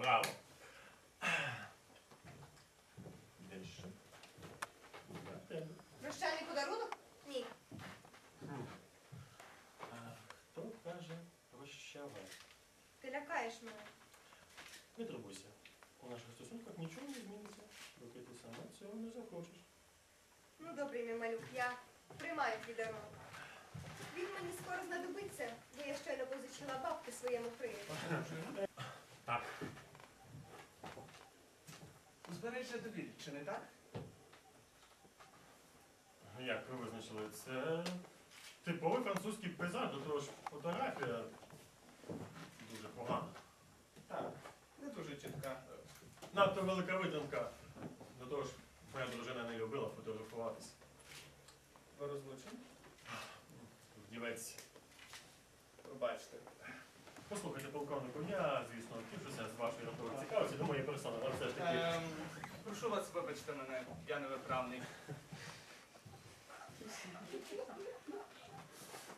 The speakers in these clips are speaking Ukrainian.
Браво. Ще? Прощальний подарунок? Ні. А хто каже прощавай? Ти лякаєш мене. Не турбуйся. У наших стосунках нічого не зміниться, доки ти сама цього не захочеш. Ну, добрий мій малюк, я приймаю твій дарунок. Він мені скоро знадобиться, бо я щойно позичила бабки своєму приятелю. Так. Узбережжя довіль, чи не так? Як ви визначили, це типовий французький пейзаж, до того ж фотографія дуже погана. Так, не дуже чітка. Надто велика видимка. До того ж, моя дружина не любила фотографуватись. Ви розлучені? Дівець. Пробачте. Послухайте, полковнику, я, звісно, тішуся з вашої раптової цікавості до моєї персони, але все ж таки. Ем, прошу вас, вибачте мене, я не виправний.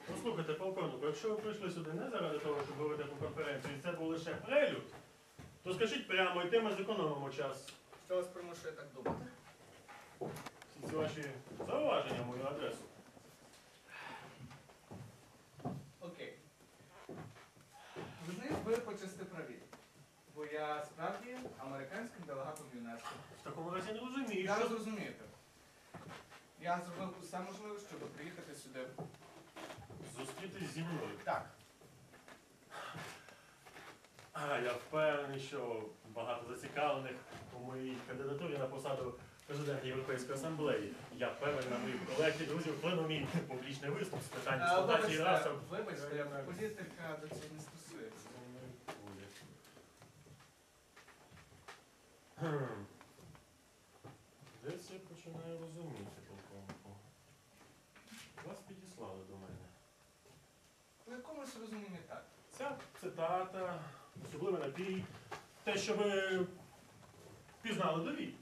Послухайте, полковнику, якщо ви прийшли сюди не заради того, щоб говорити про конференцію, і це був лише прелюд, то скажіть прямо, і теми зекономимо час. Що вас примушує так думати? Всі ці ваші зауваження мою адресу. Ви почасти праві. Бо я справді американським делегатом ЮНЕСКО. В такому разі не розумію, Я що. зрозумієте. Я зробив усе можливе, щоб приїхати сюди. Зустрітись зі мною. Так. А я впевнений, що багато зацікавлених у моїй кандидатурі на посаду президента Європейської асамблеї. Я певен на моїх колег і друзів вплинув мій публічний виступ з питань Е, експлуатації расів. вибачте, політика до цього не стосується. Хм. Десь я починаю розуміти, полковнику. Вас підіслали до мене. У якомусь розумінні так. Ця цитата, особливий напій, те, що ви пізнали дові.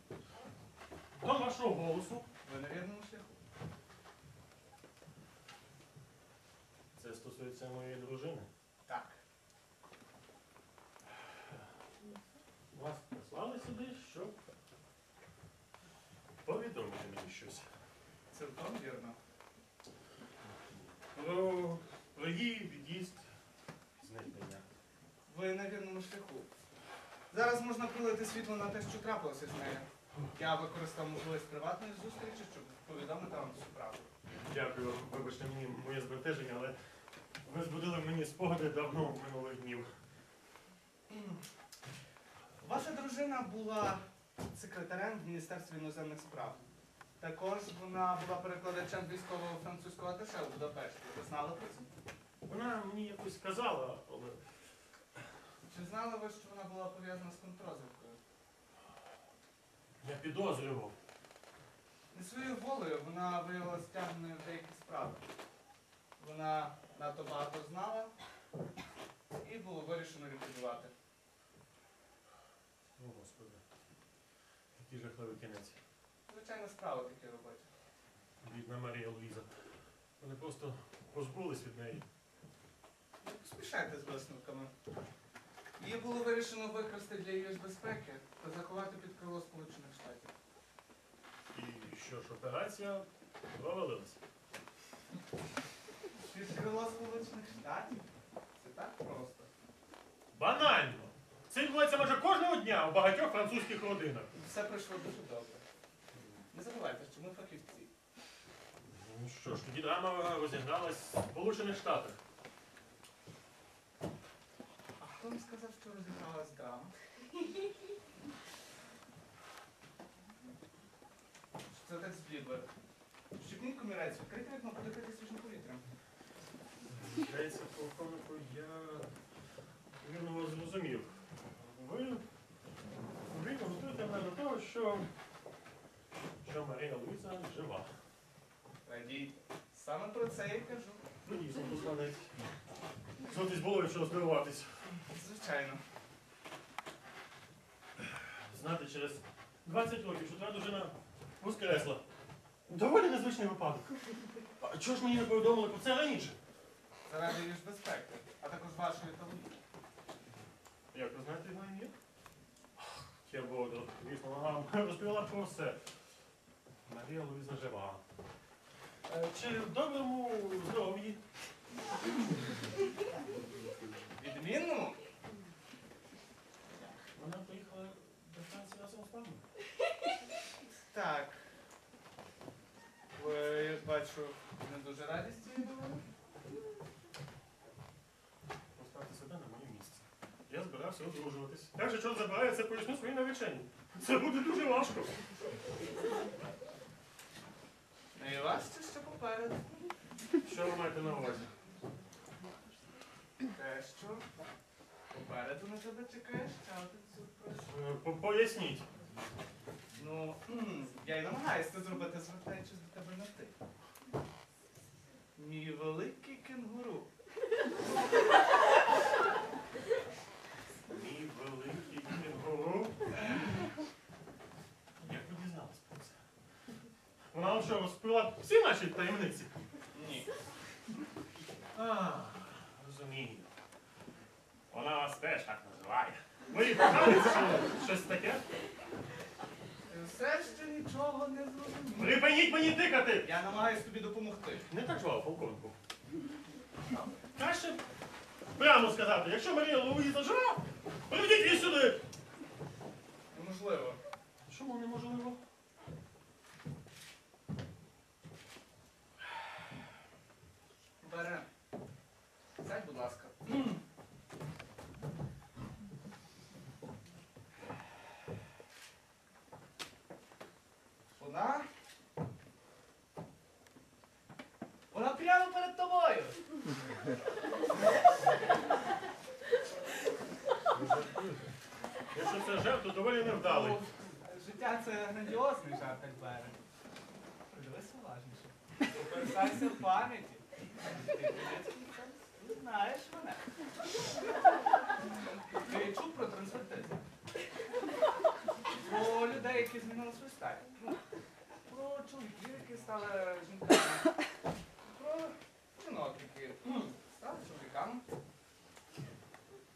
До вашого голосу. Ви на вірному шляху. Це стосується моєї дружини. Так. Вас прислали сюди, щоб повідомити мені щось. Цілком вірно. Про, про її від'їзд. Ви на вірному шляху. Зараз можна пролити світло на те, що трапилося з нею. Я використав можливість приватної зустрічі, щоб повідомити вам всю правду. Дякую, вибачте мені моє збентеження, але ви збудили мені спогади давно минулих днів. Ваша дружина була секретарем в Міністерстві іноземних справ. Також вона була перекладачем військового французького аташе у Будапешті. Ви знали про це? Вона мені якось сказала, але Чи знали ви, що вона була пов'язана з контррозвідкою? я підозрював. Не своєю волею вона виявилася стягненою в деякі справи. Вона надто багато знала і було вирішено ліквідувати. О, Господи. Який жахливий кінець. Звичайна справа в такій роботі. Бідна Марія Луїза. Вони просто позбулись від неї. Не поспішайте з висновками. Її було вирішено використати для її ж безпеки та заховати під крило Сполучених Штатів. І що ж, операція провалилась. Під крило Сполучених Штатів? Це так просто. Банально! Це відбувається майже кожного дня у багатьох французьких родинах. Все пройшло дуже добре. Не забувайте, що ми фахівці. Ну що ж, тоді драма розігралась в Сполучених Штатах. А хто вам сказав, що розігралась драма? Що Це так зблідли. Щепніть комірець, відкрийте вікно, подихайте свіжим повітрям. Здається, полковнику, я вірно вас зрозумів. Ви вірно готуєте мене до того, що, що Марія Луїза жива. Радійте. Саме про це я й кажу. Ну, дійсно, посланець. Зовсім було від чого здивуватись. Звичайно. Знати через 20 років, що твоя дружина воскресла. Доволі незвичний випадок. А чого ж мені не повідомили про це раніше? Заради її ж безпеки, а також вашої та. Як ви знаєте його ім'я? Вона розповіла про все. Марія Луїза жива. Е, Чи в доброму здоров'ї? Відмінному? Вона поїхала до Франції разом з вами. Так. Ви, я бачу, не дуже раді з цієї новини. Поставте себе на моє місце. Я збирався одружуватись. Так що чорт забирає, це поясню своїй нареченні. Це буде дуже важко. Найважче, ще попереду. Що ви маєте на увазі? Те, що попереду на тебе чекає ще один сюрприз. Е, по- Поясніть. Ну, м, я й намагаюся це зробити, звертаючись до тебе на ти. Мій великий кенгуру. Мій великий кінгуру. Як ви дізнались про це? Вона вам що, розпила всі наші таємниці? Ні. А, розумію. Вона вас теж так називає. Ви їй коханець чи щось таке? Все ще нічого не зрозумів. Припиніть мені тикати! Я намагаюся тобі допомогти. Не так звав полковнику. Краще прямо сказати, якщо Марія Луїза жива, приведіть її сюди. Неможливо. Чому неможливо? Вона. Вона прямо перед тобою. Якщо це жарт, то доволі невдалий. Життя це грандіозний жарт, так бере. Подивись уважніше. Поперсайся в пам'яті. Ти знаєш мене. Ти чув про трансвертизм? Про людей, які змінили свою стать. Про стали жінками. Про жінок, які стали чоловіками.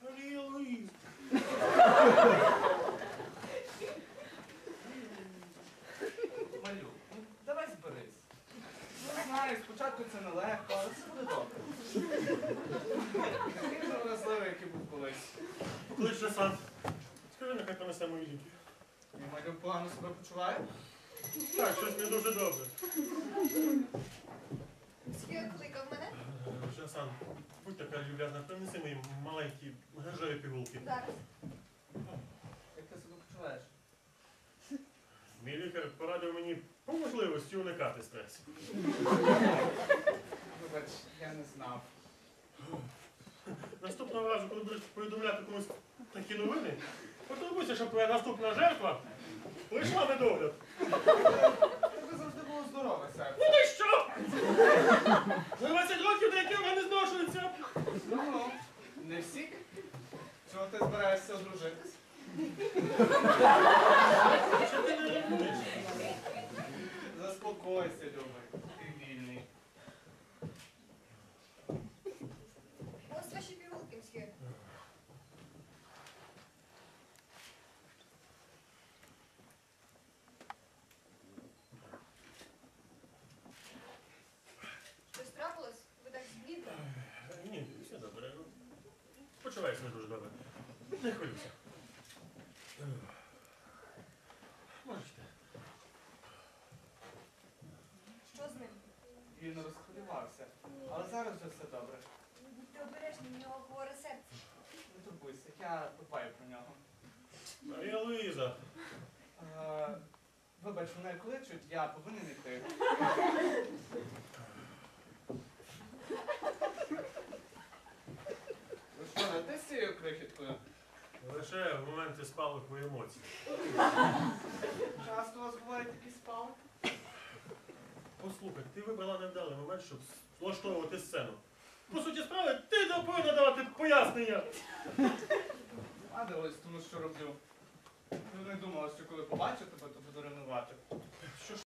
Марія. Малю, ну давай зберись. Ну, знаю, спочатку це нелегко, але все буде добре. Такий же вразливий, який був колись. Покличте сам. Скажи, нехай понесе мої ліки. Погано себе почуває? Так, щось не дуже добре. Мсьє кликав мене. Жасан, будь така люб'язна, принеси мої маленькі гаржові пігулки. Зараз. Як ти себе почуваєш? Мій лікар порадив мені по можливості уникати стресу. Вибач, я не знав. Наступного разу, коли будеш повідомляти комусь такі новини, потурбуйся, щоб твоя наступна жертва прийшла на догляд. Тебе завжди було здорове серце. Ну ти що? За 20 років деякі органи зношуються. Ну, ну, не всі. Чого ти збираєшся одружитись? Що ти не реагуєш? Заспокойся, любий. Ти вільний. Ось ваші пігулки, мсьє. Щось трапилось? Ви так зблідли? Ні, все добре. Почуваюся не дуже добре. Не хвилюйся. Можете. Що з ним? Він розхвилювався. Але зараз вже все добре. Будьте обережні, в нього хворе серце. Не турбуйся, я подбаю про нього. Марія Луїза. Е, Вибач, мене кличуть, я повинен йти. Ви що, не ти з цією крихіткою? Лише в моменти спалаху емоцій. Часто у вас бувають такі спали? Послухай, ти вибрала невдалий момент, щоб влаштовувати сцену. По суті справи, ти не повинна давати пояснення. Радилась тому, що роблю. Ну, не думала, що коли побачу тебе, то буду ревнувати.